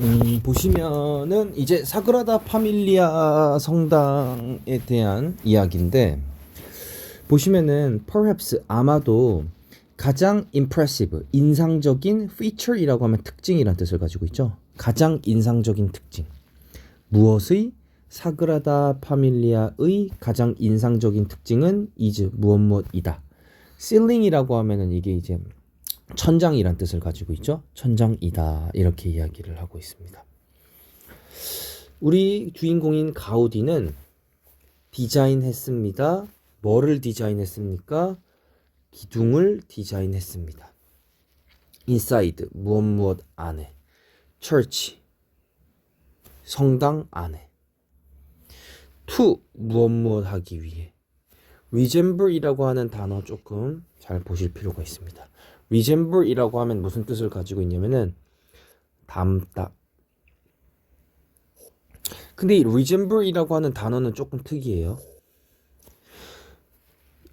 음, 보시면은 이제 사그라다 파밀리아 성당에 대한 이야기인데 보시면은 perhaps 아마도 가장 impressive 인상적인 feature이라고 하면 특징이라는 뜻을 가지고 있죠. 가장 인상적인 특징. 무엇의 사그라다 파밀리아의 가장 인상적인 특징은 is 무엇 무엇이다. ceiling이라고 하면은 이게 이제 천장이란 뜻을 가지고 있죠. 천장이다. 이렇게 이야기를 하고 있습니다. 우리 주인공인 가우디는 디자인했습니다. 뭐를 디자인했습니까? 기둥을 디자인했습니다. inside 무엇 무엇 안에 church 성당 안에 to 무엇 무엇 하기 위해 resemble이라고 하는 단어 조금 잘 보실 필요가 있습니다. Resemble이라고 하면 무슨 뜻을 가지고 있냐면은 닮다. 근데 이 resemble이라고 하는 단어는 조금 특이해요.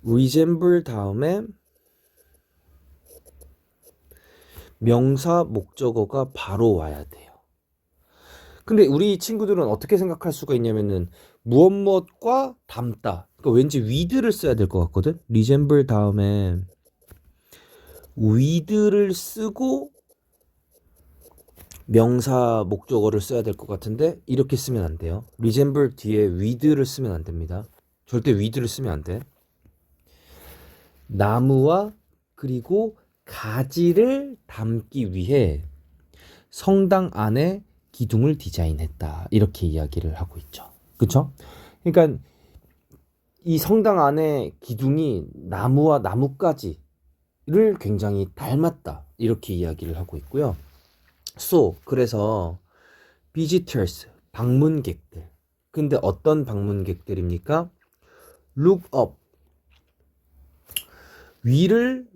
resemble 다음에 명사 목적어가 바로 와야 돼요. 근데 우리 친구들은 어떻게 생각할 수가 있냐면은 무엇 무엇과 닮다. 그러니까 왠지 with를 써야 될 것 같거든. resemble 다음에 with를 쓰고 명사 목적어를 써야 될 것 같은데 이렇게 쓰면 안 돼요. resemble 뒤에 with를 쓰면 안 됩니다. 절대 with를 쓰면 안 돼. 나무와 그리고 가지를 담기 위해 성당 안에 기둥을 디자인했다. 이렇게 이야기를 하고 있죠. 그쵸? 그러니까 이 성당 안에 기둥이 나무와 나뭇가지 를 굉장히 닮았다. 이렇게 이야기를 하고 있고요. So, 그래서 visitors, 방문객들. 근데 어떤 방문객들입니까? look up. 위를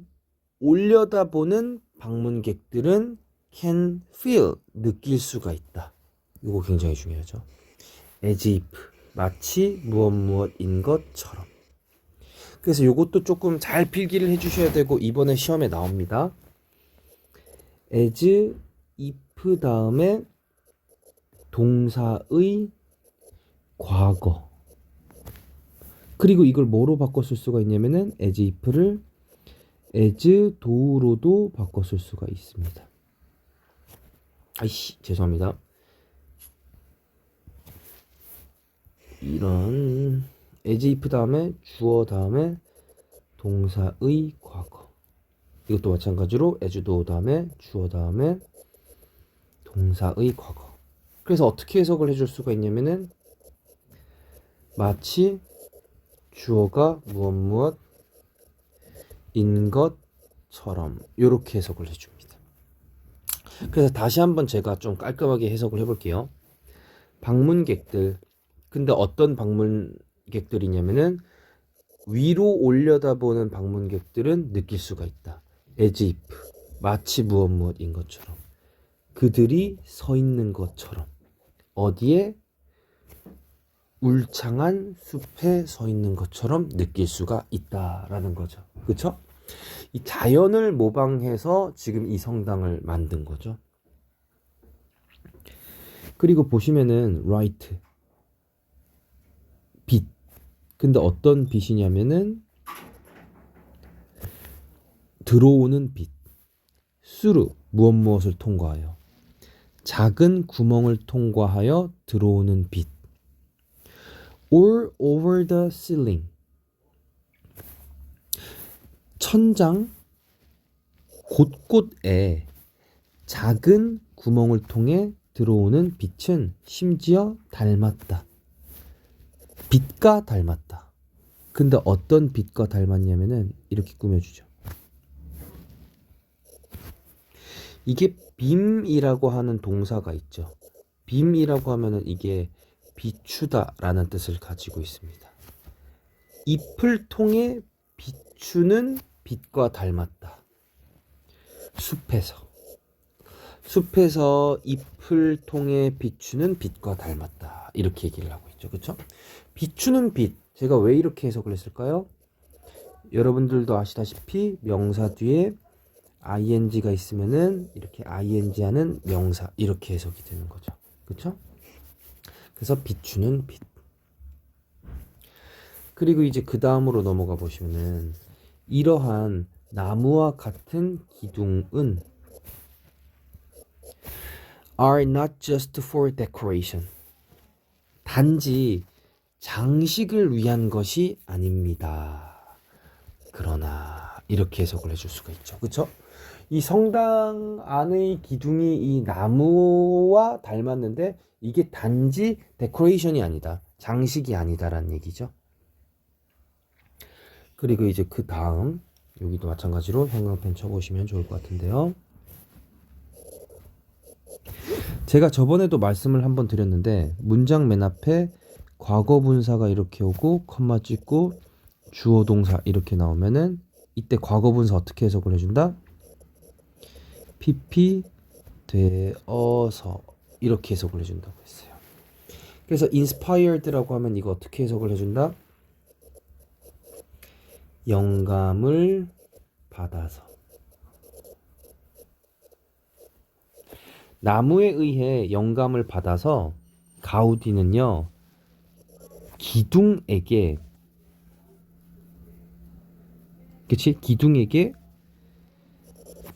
올려다보는 방문객들은 can feel 느낄 수가 있다. 이거 굉장히 중요하죠. as if 마치 무엇 무엇인 것처럼. 그래서 이것도 조금 잘 필기를 해주셔야 되고 이번에 시험에 나옵니다. as if 다음에 동사의 과거. 그리고 이걸 뭐로 쓸 수가 있냐면은 as if를 as do로도 쓸 수가 있습니다. 아이씨 죄송합니다. 이런 as if 다음에 주어 다음에 동사의 과거. 이것도 마찬가지로 as do 다음에 주어 다음에 동사의 과거. 그래서 어떻게 해석을 해줄 수가 있냐면은 마치 주어가 무엇 무엇 인 것처럼 이렇게 해석을 해줍니다. 그래서 다시 한번 제가 좀 깔끔하게 해석을 해볼게요. 방문객들 근데 어떤 방문 객들이냐면은 위로 올려다보는 방문객들은 느낄 수가 있다. as if 마치 무엇 무엇인 것처럼 그들이 서 있는 것처럼 어디에 울창한 숲에 서 있는 것처럼 느낄 수가 있다라는 거죠. 그렇죠? 이 자연을 모방해서 지금 이 성당을 만든 거죠. 그리고 보시면은 right 빛. 근데 어떤 빛이냐면은 들어오는 빛. 수루 무엇 무엇을 통과하여 작은 구멍을 통과하여 들어오는 빛. all over the ceiling. 천장 곳곳에 작은 구멍을 통해 들어오는 빛은 심지어 닮았다. 빛과 닮았다. 근데 어떤 빛과 닮았냐면은 이렇게 꾸며주죠. 이게 빔이라고 하는 동사가 있죠. 빔이라고 하면은 이게 비추다라는 뜻을 가지고 있습니다. 잎을 통해 비추는 빛과 닮았다. 숲에서 숲에서 잎을 통해 비추는 빛과 닮았다. 이렇게 얘기를 하고 있죠. 그렇죠? 비추는 빛. 제가 왜 이렇게 해석을 했을까요? 여러분들도 아시다시피 명사 뒤에 ing가 있으면은 이렇게 ing 하는 명사 이렇게 해석이 되는 거죠. 그렇죠? 그래서 비추는 빛. 그리고 이제 그 다음으로 넘어가 보시면은 이러한 나무와 같은 기둥은 are not just for decoration. 단지 장식을 위한 것이 아닙니다. 그러나 이렇게 해석을 해줄 수가 있죠. 그렇죠? 이 성당 안의 기둥이 이 나무와 닮았는데 이게 단지 데코레이션이 아니다. 장식이 아니다라는 얘기죠. 그리고 이제 그 다음 여기도 마찬가지로 형광펜 쳐보시면 좋을 것 같은데요. 제가 저번에도 말씀을 한번 드렸는데 문장 맨 앞에 과거 분사가 이렇게 오고 컴마 찍고 주어 동사 이렇게 나오면은 이때 과거 분사 어떻게 해석을 해준다? PP 되어서 이렇게 해석을 해준다고 했어요. 그래서 inspired라고 하면 이거 어떻게 해석을 해준다? 영감을 받아서 나무에 의해 영감을 받아서 가우디는요 기둥에게 그치? 기둥에게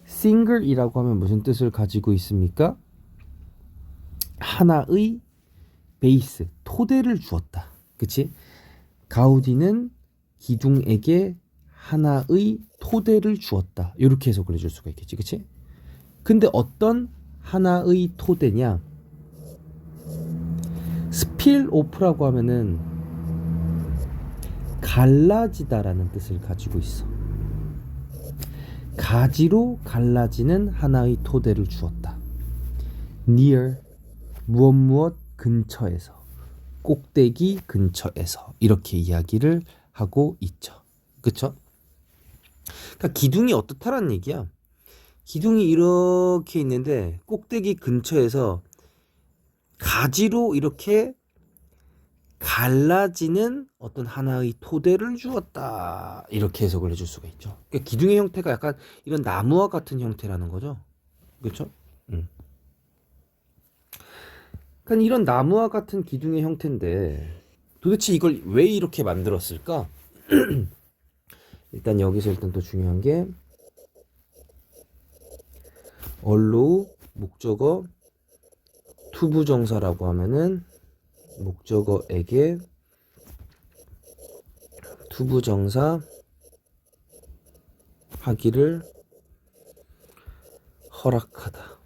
single이라고 하면 무슨 뜻을 가지고 있습니까? 하나의 베이스 토대를 주었다. 그치? 가우디는 기둥에게 하나의 토대를 주었다. 이렇게 해석을 해줄 수가 있겠지. 그치? 근데 어떤 하나의 토대냐? 스필 오프라고 하면은 갈라지다라는 뜻을 가지고 있어. 가지로 갈라지는 하나의 토대를 주었다. near 무엇 무엇 근처에서 꼭대기 근처에서 이렇게 이야기를 하고 있죠. 그쵸? 그러니까 기둥이 어떻다라는 얘기야 기둥이 이렇게 있는데 꼭대기 근처에서 가지로 이렇게 갈라지는 어떤 하나의 토대를 주었다 이렇게 해석을 해줄 수가 있죠. 그러니까 기둥의 형태가 약간 이런 나무와 같은 형태라는 거죠. 그렇죠? 음. 그러니까 이런 나무와 같은 기둥의 형태인데 도대체 이걸 왜 이렇게 만들었을까? 일단 여기서 일단 또 중요한 게 언로 목적어 투부정사라고 하면은 목적어에게 투부정사 하기를 허락하다.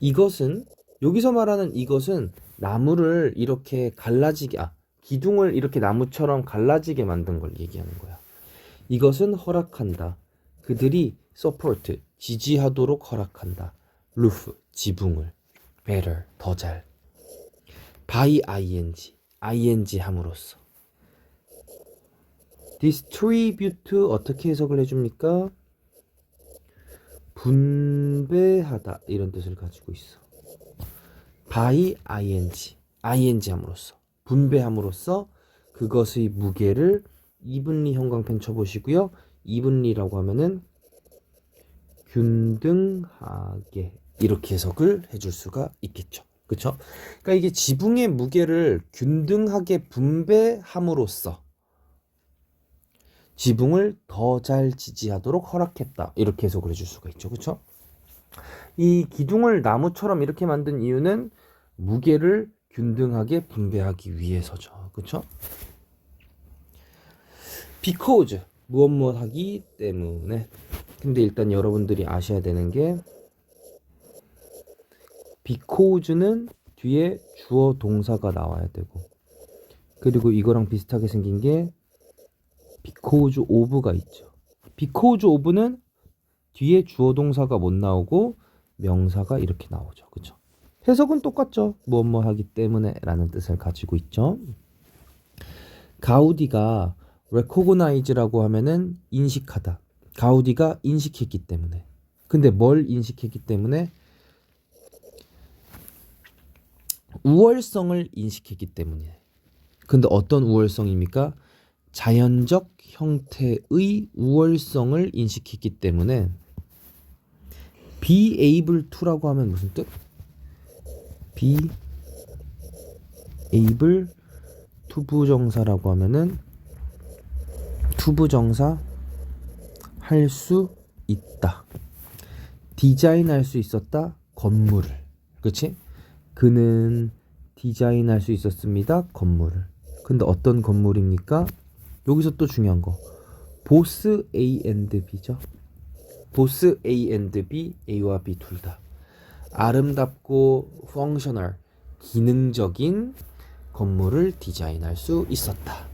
이것은 여기서 말하는 이것은 나무를 이렇게 갈라지게 아 기둥을 이렇게 나무처럼 갈라지게 만든 걸 얘기하는 거야. 이것은 허락한다. 그들이 support 지지하도록 허락한다. roof 지붕을 better 더 잘. by ing ing 함으로써. distribute 어떻게 해석을 해줍니까? 분배하다 이런 뜻을 가지고 있어. by ing ing 함으로써 분배함으로써 그것의 무게를 이분리 형광펜 쳐보시고요. 이분리라고 하면은 균등하게 이렇게 해석을 해줄 수가 있겠죠. 그렇죠? 그러니까 이게 지붕의 무게를 균등하게 분배함으로써 지붕을 더 잘 지지하도록 허락했다. 이렇게 해석을 해줄 수가 있죠. 그렇죠? 이 기둥을 나무처럼 이렇게 만든 이유는 무게를 균등하게 분배하기 위해서죠. 그렇죠? because 무엇 무엇 하기 때문에 근데 일단 여러분들이 아셔야 되는 게 because는 뒤에 주어 동사가 나와야 되고 그리고 이거랑 비슷하게 생긴 게 because of가 있죠. because of는 뒤에 주어 동사가 못 나오고 명사가 이렇게 나오죠. 그쵸? 해석은 똑같죠. 무엇 뭐 하기 때문에 라는 뜻을 가지고 있죠. 가우디가 recognize라고 하면은 인식하다. 가우디가 인식했기 때문에. 근데 뭘 인식했기 때문에? 우월성을 인식했기 때문에. 근데 어떤 우월성입니까? 자연적 형태의 우월성을 인식했기 때문에 be able to라고 하면 무슨 뜻? be able 투부정사라고 하면은 투부정사 할 수 있다. 디자인할 수 있었다. 건물을. 그치? 그는 디자인할 수 있었습니다. 건물을. 근데 어떤 건물입니까? 여기서 또 중요한 거. 보스 A and B죠. 보스 A and B, A와 B 둘 다. 아름답고 펑셔널, 기능적인 건물을 디자인할 수 있었다.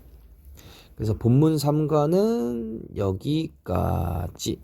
그래서 본문 3과는 여기까지.